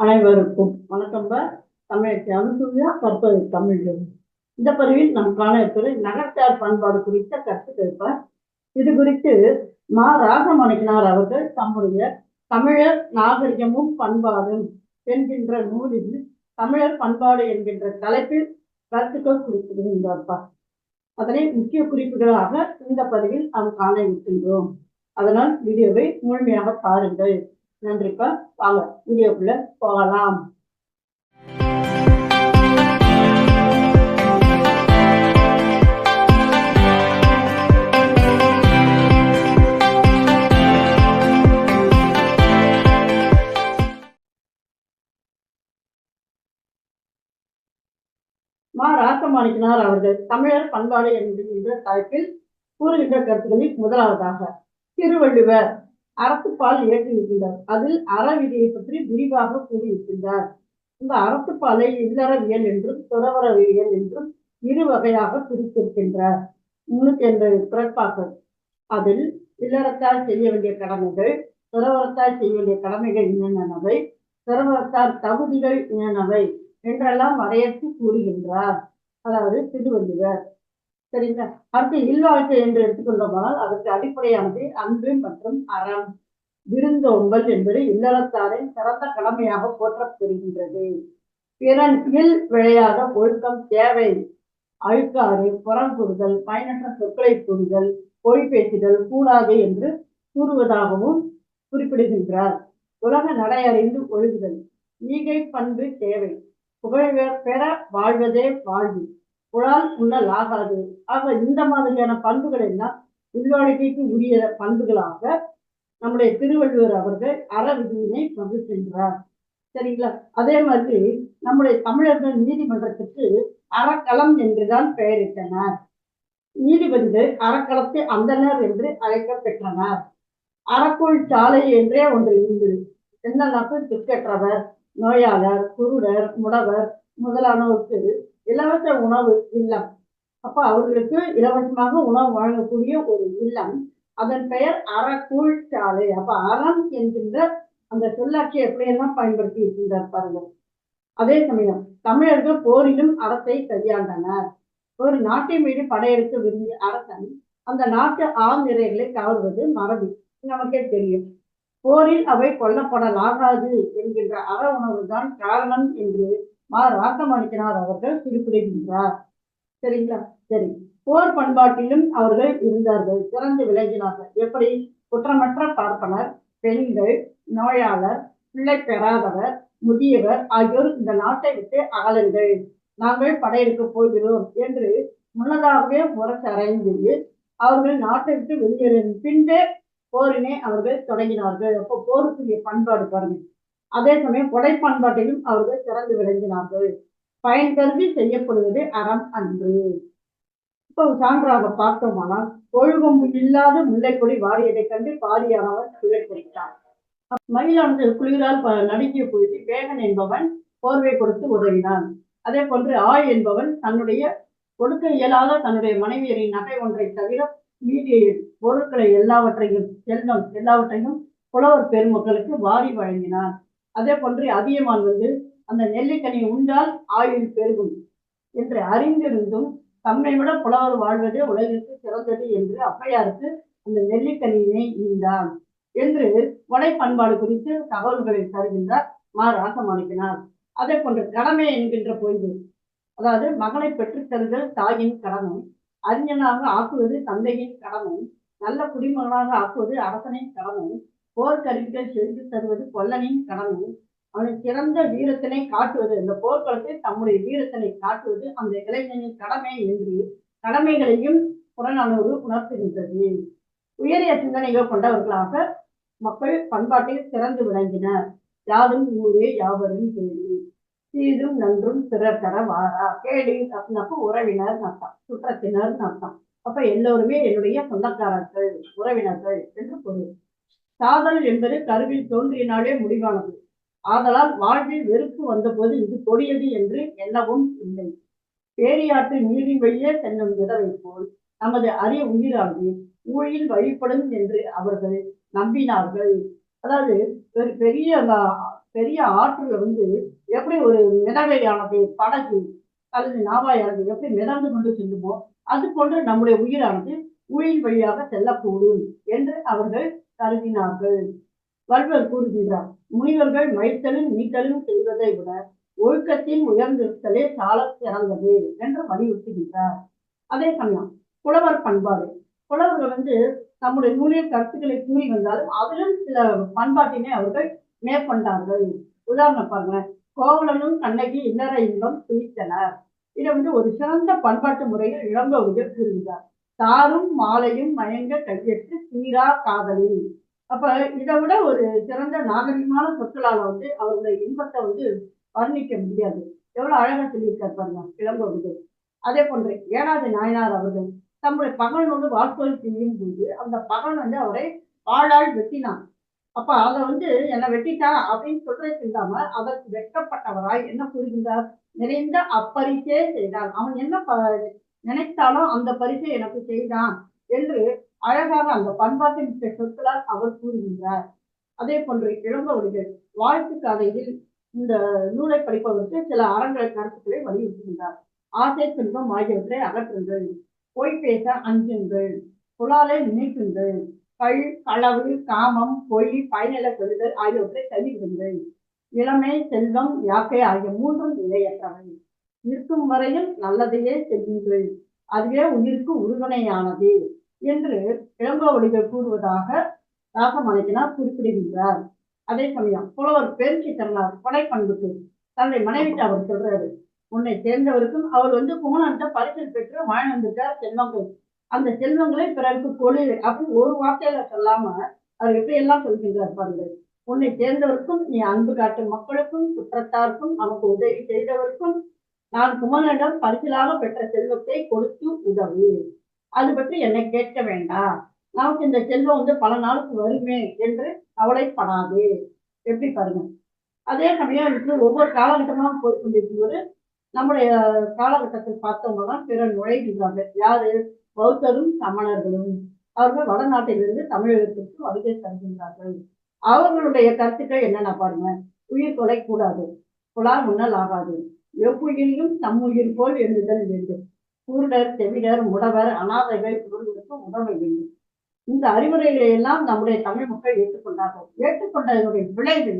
அனைவருக்கும் வணக்கம் தமிழத்தை அனுசூயா கற்பது தமிழ் இந்த பதிவில் நாம் காண இருப்பது நகர்த்தார் பண்பாடு குறித்த கற்றுக்கொடுப்பார் இது குறித்து மா. ராசமணிக்கனார் அவர்கள் தம்முடைய தமிழர் நாகரிகமும் பண்பாடும் என்கின்ற நூலில் தமிழர் பண்பாடு என்கின்ற தலைப்பில் கருத்துக்கள் குறிப்பிடுகின்றார் அதனை முக்கிய குறிப்புகளாக இந்த பதிவில் நாம் காண இருக்கின்றோம். அதனால் வீடியோவை முழுமையாக பாருங்கள். நன்றிப்பா. வாங்க வீடியோக்குள்ள போகலாம். மா ராசமாணிக்கனார் அவர்கள் தமிழர் பண்பாடு என்கின்ற தலைப்பில் கூறுகின்ற கருத்துக்களில் முதலாவதாக திருவள்ளுவர் அறத்துப்பால் இயற்றியிருக்கின்றார். அதில் அறவிதியை பற்றி விரிவாக கூறியிருக்கின்றார். இந்த அறத்துப்பாலை இல்லறவியல் என்றும் துறவரவியல் என்றும் இரு வகையாக பிரித்திருக்கின்றார். முன்னூத்தி எண்பது பிறப்பாக்கள் அதில் இல்லறத்தால் செய்ய வேண்டிய கடமைகள் துறவரத்தால் செய்ய வேண்டிய கடமைகள் என்னென்னவை துறவரத்தால் தகுதிகள் என்னென்னவை என்றெல்லாம் வரையறுத்து கூறுகின்றார். அதாவது திருவள்ளுவர். சரிங்களா? அடுத்து இல்வாழ்க்கை என்று எடுத்துக்கொண்டோமானால் அதற்கு அடிப்படையானது அன்பு மற்றும் அறம். விருந்தோம்பல் என்பது இல்லறத்தாரின் சிறந்த கடமையாக போற்றப்படுகின்றது. பிறன் இல் விளையாத ஒழுக்கம் தேவை அழுக்காறு புறம் கூறுதல் பயனற்ற சொற்களை கூறுதல் பொய் பேசுதல் கூடாது என்று கூறுவதாகவும் குறிப்பிடுகின்றார். உலக நடை அறிந்து ஒழுகுதல் ஈகை பண்பு தேவை புகழ் பெற வாழ்வதே வாழ்வு. புலால் உண்ணல் ஆகாது ஆக இந்த மாதிரியான பண்புகள் எல்லாம் உள்ளொழுகைக்கு உரிய பண்புகளாக நம்முடைய திருவள்ளுவர் அவர்கள் அறவிதியினை கொண்டு சென்றார். சரிங்களா? அதே மாதிரி நம்முடைய தமிழர்கள் நீதிமன்றத்துக்கு அறக்களம் என்றுதான் பெயரிட்டனர். நீதிபதிகள் அறக்களத்தை அந்தனர் என்று அழைக்கப்பெற்றனர் அறக்குள் சாலை என்றே ஒன்று இருந்தது என்னன்னாக்கு திக்கற்றவர் நோயாளர் குருடர் முடவர் முதலானோருக்கு இலவச உணவு இல்லம். அப்ப அவர்களுக்கு இலவசமாக உணவு வழங்கக்கூடிய ஒரு இல்லம். அதன் பெயர் அறக்கூழ் சாலை. அப்ப அறம் என்கின்ற அந்த சொல்லாட்சி எப்படியெல்லாம் பயன்படுத்தி இருக்கின்றார் பாருங்கள் அதே சமயம் தமிழர்கள் போரிலும் அறத்தை கையாண்டனர். ஒரு நாட்டின் மீது படையெடுக்க விரும்பிய அரசன் அந்த நாட்டு ஆழ்நிறைகளை கவர்வது மரபு நமக்கே தெரியும். போரில் அவை கொல்லப்படலாகாது என்கின்ற அற உணவுதான் காரணம் என்று மா ராசமாணிக்கனார் அவர்கள் குறிப்பிடுகின்றார் சரிங்களா? சரி. போர் பண்பாட்டிலும் அவர்கள் இருந்தார்கள். சிறந்து விளங்கினார்கள். எப்படி? குற்றமற்ற பார்ப்பனர் பெண்கள் நோயாளர் பிள்ளை பெறாதவர் முதியவர் ஆகியோர் இந்த நாட்டை விட்டு அகலுங்கள். நாங்கள் படையெடுக்க போகிறோம் என்று முன்னதாகவே முரசறைந்து அவர்கள் நாட்டை விட்டு வெளியேறும் பின்பே போரினை அவர்கள் தொடங்கினார்கள். அப்போ போருக்குரிய பண்பாடு பாருங்க அதே சமயம் கொடை பண்பாட்டிலும் அவர்கள் சிறந்து விளங்கினார்கள். பயன் கருதி செய்யப்படுவது அறம் அன்று. இப்போ சான்றாக பார்த்தோமானால் ஒழுகும் இல்லாத முல்லைக்கொடி வாரியதை கண்டு பாரியானவன் குளிர் குடித்தார். மயிலானது குளிரால் நடுங்கிய பொழுது வேகன் என்பவன் போர்வை கொடுத்து உதவினான். அதே போன்று ஆய் என்பவன் தன்னுடைய கொடுக்க இயலாத தன்னுடைய மனைவியரின் நகை ஒன்றை தவிர மீதிய பொருட்களை எல்லாவற்றையும் செல்வம் எல்லாவற்றையும் புலவர் பெருமக்களுக்கு வாரி வழங்கினான். அதே போன்று அதியமான் வந்து அந்த நெல்லிக்கனி உண்டால் ஆயுள் பெருகும் என்று அறிந்திருந்தும் தம்மை விட புலவர் வாழ்வதே உலகிற்கு சிறந்தது என்று அப்பையாருக்கு அந்த நெல்லிக்கனியினை ஈந்தான் என்று கொடை பண்பாடு குறித்து தகவல்களை தருகின்றார் மா ராசமாணிக்கினார். அதே போன்று கடமை என்கின்ற பொய்து அதாவது மகனை பெற்றுத்தருதல் தாயின் கடமை அறிஞனாக ஆக்குவது தந்தையின் கடமை நல்ல குடிமகனாக ஆக்குவது அரசனின் கடமை போர்க்கருவிகள் செய்து தருவது கொல்லனின் கடமை. அவனை சிறந்த வீரத்தினை காட்டுவது இந்த போர்க்களத்தில் தம்முடைய வீரத்தினை காட்டுவது அந்த இளைஞனின் கடமை என்று கடமைகளையும் புறநானூறு உணர்த்துகின்றது. உயரிய சிந்தனைகள் கொண்டவர்களாக மக்கள் பண்பாட்டில் சிறந்து விளங்கினர். யாரும் ஊரே யாவரும் கேள்வி சீதும் நன்றும் பிறர் தர வாரா. கேடி அப்படின்னப்ப உறவினர் நத்தம். சுற்றத்தினர் நத்தம். அப்ப எல்லோருமே என்னுடைய சொந்தக்காரர்கள் உறவினர்கள் என்று பொருள். சாதல் என்பது கருவில் தோன்றினாலே முடிவானது. ஆதலால் வாழ்வில் வெறுப்பு வந்தபோது இது கொடியது என்று எண்ணவும் இல்லை. பேரியாற்று நீரின் வழியே செல்லும் விதவை போல் நமது அரிய உயிரானது ஊழில் வழிபடும் என்று அவர்கள் நம்பினார்கள். அதாவது ஒரு பெரிய பெரிய ஆற்றுல வந்து எப்படி ஒரு மிதவையானது படகு அல்லது நாவாயானது எப்படி மிதந்து கொண்டு செல்லுமோ அது போன்று நம்முடைய உயிரானது ஊழில் வழியாக செல்லக்கூடும் என்று அவர்கள் கருதினார்கள். வள்ளுவர் கூறுகின்றார் முனிவர்கள் மழித்தலும் நீட்டலும் செய்வதை விட ஒழுக்கத்தின் உயர்ந்திருத்தலே சால சிறந்தது என்று வலியுறுத்துகின்றார். அதே சமயம் புலவர் பண்பாடு. புலவர்கள் வந்து தம்முடைய நூலில் கருத்துக்களை கூறி வந்தாலும் அதிலும் சில பண்பாட்டினை அவர்கள் மேற்கொண்டார்கள். உதாரணம் பாருங்க கோவலனும் கண்ணகி இல்லற இன்பம் துணித்தனர் இதை வந்து ஒரு சிறந்த பண்பாட்டு முறையில் இளங்கோவிகள் கூறுகிறார் தாரும் மாலையும் மயங்க கையெட்டு சீரா காதலி அப்ப இதை விட ஒரு சிறந்த நாகரிகமான சொற்களால வந்து அவருடைய இன்பத்தை வந்து வர்ணிக்க முடியாது. எவ்வளவு அழகா சொல்லியிருக்கார் பாருங்க இளங்கோவிதர் அதே போன்று ஏழாவது நாயனார் அவர்கள் தம்முடைய பகலனோடு வாழ்க்கை செய்யும் போது அந்த பகல் வந்து அவரை ஆளால் வெட்டினான் அப்ப அதை வந்து என்னை வெட்டிட்டா அப்படின்னு சொல்றது இல்லாம அதற்கு வெட்கப்பட்டவராய் என்ன கூறுகின்றார்? நிறைந்த அப்பறிக்கே செய்தான் அவன் என்ன ப- நினைத்தாலும் அந்த பரிசை எனக்கு செய்தான் என்று அழகாக அந்த பண்பாட்டின் சொற்களால் அவர் கூறுகின்றார். அதே போன்று இளங்கவடிகள் வாழ்த்து கதையில் இந்த நூலை படிப்பவருக்கு சில அறங்களை கருத்துக்களை வலியுறுத்துகின்றார். ஆசை துன்பம் ஆகியவற்றை அகற்றுங்கள். பொய் பேச அஞ்சுங்கள். புலாலை நினைக்குங்கள். கள் களவு காமம் பொய் பயனில பெறுதல் ஆகியவற்றை தவிர்க்குங்கள் இளமை செல்வம் யாக்கை ஆகிய மூன்றும் நிலையற்றவை. இருக்கும் வரையில் நல்லதையே செய்யுங்கள். அதுவே உயிருக்கு உறுதுணையானது என்று இளங்கோவடிகள் கூறுவதாக ராசமாணிக்கனார் குறிப்பிடுகின்றார். அதே சமயம் புலவர் பெருச்சி தரலார் கொடைப்பண்புக்கு தன்னுடைய மனைவிட்டு அவர் சொல்றாரு உன்னை சேர்ந்தவருக்கும் அவர் வந்து குமணன்ட்ட பரிசில் பெற்று வாழ்ந்திருக்கார் செல்வங்கள். அந்த செல்வங்களை பிறருக்கு கொடு அப்படின்னு ஒரு வார்த்தையில சொல்லாம அவர் எப்படி எல்லாம் சொல்கின்றார் பாருங்கள் உன்னை சேர்ந்தவருக்கும் நீ அன்பு காட்டும் மக்களுக்கும் குற்றத்தாருக்கும் நமக்கு உதவி செய்தவருக்கும் நான் குமரனிடம் பரிசலாக பெற்ற செல்வத்தை கொடுத்து உதவு. அது பற்றி என்னை கேட்க வேண்டாம். நமக்கு இந்த செல்வம் வந்து பல நாளுக்கு வருமே என்று கவலைப்படாது. எப்படி பாருங்க. அதே சமயம் இன்று ஒவ்வொரு காலகட்டமாக போய் கொண்டிருக்கும் நம்முடைய காலகட்டத்தில் பார்த்தோம்னா பிறர் நுழைகின்றார்கள். யாரு? பௌத்தரும் சமணர்களும். அவர்கள் வடநாட்டிலிருந்து தமிழகத்திற்கு வருகை தருகின்றார்கள். அவர்களுடைய கருத்துக்கள் என்னென்ன பாருங்க. உயிர் கொலை கூடாது. புலால் முன்னல் ஆகாது. எவ்வுயிரிலும் தம்முயிர் போல் எழுதல் வேண்டும். கூருடர் செவிடர் முடவர் அனாதைகள் இவர்களுக்கு உதவ வேண்டும். இந்த அறிவுரைகளை எல்லாம் நம்முடைய தமிழ் மக்கள் ஏற்றுக்கொண்டார்கள். ஏற்றுக்கொண்டதனுடைய விளைவு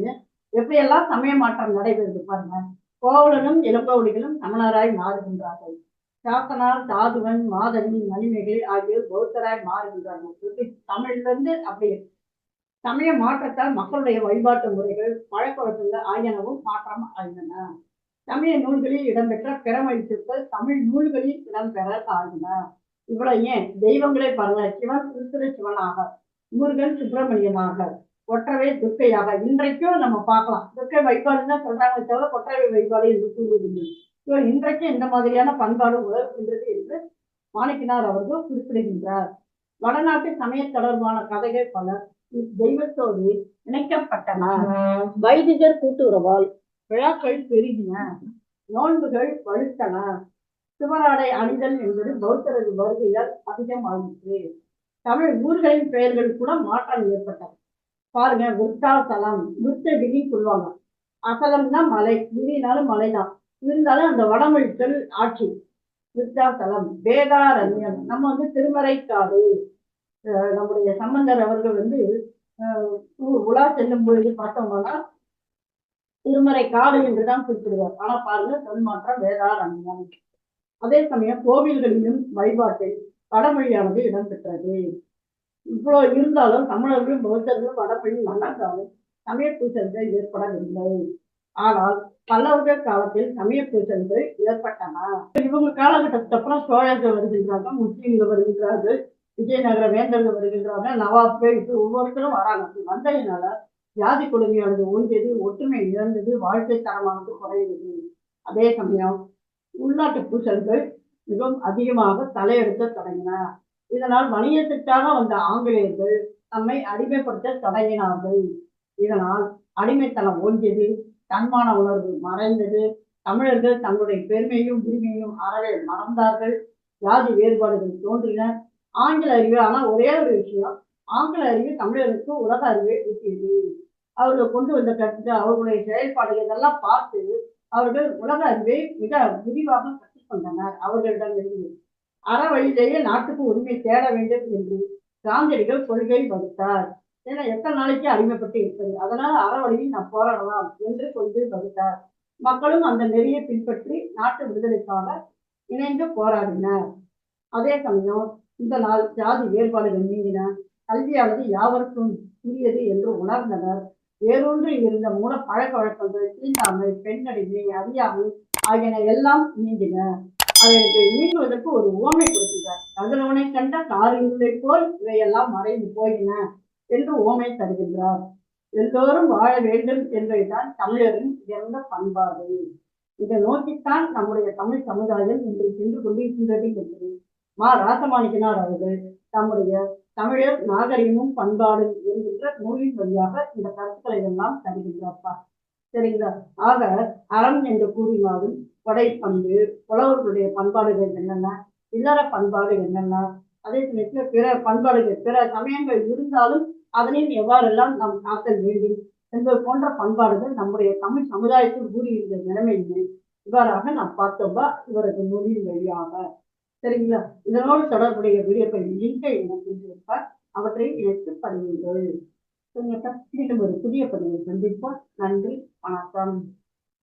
எப்படியெல்லாம் சமய மாற்றம் நடைபெறுது பாருங்க. கோவலனும் இளங்கோவடிகளும் தமிழராய் மாறுகின்றார்கள். சாத்தனார் தாதுவன் மாதவி மணிமேகலை ஆகியோர் பௌத்தராய் மாறுகின்றார்கள். தமிழிலிருந்து அப்படி சமய மாற்றத்தால் மக்களுடைய வழிபாட்டு முறைகள் பழக்கவழக்கங்கள் ஆகியனவும் மாற்றம் அடைந்தன. சமய நூல்களில் இடம்பெற்ற பிறமொழி சொற்கள் தமிழ் நூல்களில் இடம்பெற தாழ்ந்தன இவ்வளவு ஏன் தெய்வங்களை பாருங்க சிவன் திருத்திரு சிவனாக. முருகன் சுப்பிரமணியனாக. ஒற்றவை துர்க்கையாக. இன்றைக்கும் நம்ம பார்க்கலாம். துர்க்கை வழிபாடுன்னு தான் சொல்றாங்க. தவிர ஒற்றவை வழிபாடு என்று கூறுவதில்லை. ஸோ இன்றைக்கு இந்த மாதிரியான பண்பாடு உலர்கின்றது என்று மாணிக்கினார் அவர்கள் குறிப்பிடுகின்றார். வடநாட்டு சமய தொடர்பான கதைகள் பல. தெய்வத்தோடு இணைக்கப்பட்டன. வைதிகர் கூட்டுறவால் விழாக்கள் பெருகின. நோன்புகள் வலுத்தன சிவராடை அணிதல் என்பது பௌத்தரது வருகையால் அதிகமாயிற்று தமிழ் ஊர்களின் பெயர்கள் கூட மாற்றம் ஏற்பட்டது பாருங்க விருத்தாசலம் விருத்தகிரி சொல்லுவாங்க அசலம்னா மலை கிரினாலும் மலைதான். இருந்தாலும் அந்த வடமொழி சொல் ஆட்சி விருத்தாசலம் வேதாரண்யம். நம்ம வந்து திருமறைக்காடு. நம்முடைய சம்பந்தர் அவர்கள் வந்து உலா செல்லும் பொழுது பார்த்தோம்னா திருமறை காடு என்றுதான் குறிப்பிடுவார். ஆனா பாருங்க தன்மாற்றம் வேதாரண்யம் அதே சமயம் கோவில்களிலும் வழிபாட்டில் வடமொழியானது இடம்பெற்றது. இவ்வளவு இருந்தாலும் தமிழர்களும் பௌத்தர்களும் வடமொழி மன்னர்களாலும் சமய பூசல்கள் ஏற்படவில்லை. ஆனால் பல்லவர்கள் காலத்தில் சமய பூசல்கள் ஏற்பட்டன. இவங்க காலகட்டத்துக்கு அப்புறம் சோழர்கள் வருகின்றார்கள் முஸ்லீம்கள் வருகின்றார்கள் விஜயநகர வேந்தர்கள் வருகின்றார்கள் நவாப்கள் இது ஒவ்வொருத்தரும் வராங்க. வந்ததுனால ஜாதி கொடுமையானது ஓங்கியது ஒற்றுமை இழந்தது வாழ்க்கை தரமானது குறைந்தது. அதே சமயம் உள்நாட்டு பூசல்கள் மிகவும் அதிகமாக தலையெடுக்க தொடங்கின இதனால் வணிகத்திற்காக வந்த ஆங்கிலேயர்கள் தம்மை அடிமைப்படுத்த தொடங்கினார்கள். இதனால் அடிமைத்தனம் ஓங்கியது தன்மான உணர்வு மறைந்தது. தமிழர்கள் தங்களுடைய பெருமையும் உரிமையும் அறவே மறந்தார்கள். ஜாதி வேறுபாடுகள் தோன்றின. ஆங்கில அறிவு ஆனால் ஒரே ஒரு விஷயம் ஆங்கில அறிவு தமிழருக்கு உலக அறிவை ஊட்டியது. அவர்கள் கொண்டு வந்த கருத்து அவர்களுடைய செயல்பாடுகள் இதெல்லாம் பார்த்து அவர்கள் உலக அறிவை மிக விரிவாக கற்றுக்கொண்டனர் அவர்களிடமிருந்து அற வழியிலேயே நாட்டுக்கு உரிமை தேட வேண்டும் என்று காந்தியடிகள் கொள்கை வகுத்தார். ஏன்னா எத்தனை நாளைக்கு அடிமைப்பட்டு இருப்பது? அதனால அற வழியில் நான் போராடலாம் என்று கொள்கை வகுத்தார். மக்களும் அந்த நெறியை பின்பற்றி நாட்டு விடுதலைக்காக இணைந்து போராடினர். அதே சமயம் இந்த நாள் ஜாதி வேறுபாடுகள் நீங்கின கல்வியானது யாவருக்கும் உரியது என்று உணர்ந்தனர். வேறொன்று இருந்த மூல பழக்க வழக்கங்கள் தீண்டாமை பெண்ணடிமை அறியாமை ஆகியன எல்லாம் நீங்கின அதற்கு நீங்குவதற்கு ஒரு உவமை கொடுத்துட்டார் கதிரவனை கண்ட காரியங்களை போல் இவையெல்லாம் மறைந்து போயின என்று உவமை தருகின்றார். எல்லோரும் வாழ வேண்டும் என்பதுதான் தமிழரின் சிறந்த பண்பாடு. இதை நோக்கித்தான் நம்முடைய தமிழ் சமுதாயம் இன்று சென்று கொண்டிருக்கின்றது என்று மா. ராசமாணிக்கனார் அவர்கள் தம்முடைய தமிழர் நாகரிகமும் பண்பாடும் என்ற நூலின் வழியாக இந்த கருத்துக்களை எல்லாம் தருகின்றார்ப்பா சரிங்களா? ஆக அறம் என்று கூறினாலும் படைப்பண்பு புலவர்களுடைய பண்பாடுகள் என்னென்ன இல்லற பண்பாடு என்னென்ன அதே சமயத்தில் பிற பண்பாடுகள் பிற சமயங்கள் இருந்தாலும் அதனையும் எவ்வாறெல்லாம் நாம் காத்தல் வேண்டும் என்பது போன்ற பண்பாடுகள் நம்முடைய தமிழ் சமுதாயத்தில் கூறியிருந்த நிலைமையினை இவ்வாறாக நாம் பார்த்தோம்பா இவரது நூலின் வழியாக. சரிங்களா? இதனோடு தொடர்புடைய வீடியோக்கள் லிங்கை எனக்கு இருப்பார் அவற்றை இணைத்து படியுங்கள். சரிங்கப்பா. ஒரு புதிய பதிவு சந்திப்போம். நன்றி. வணக்கம்.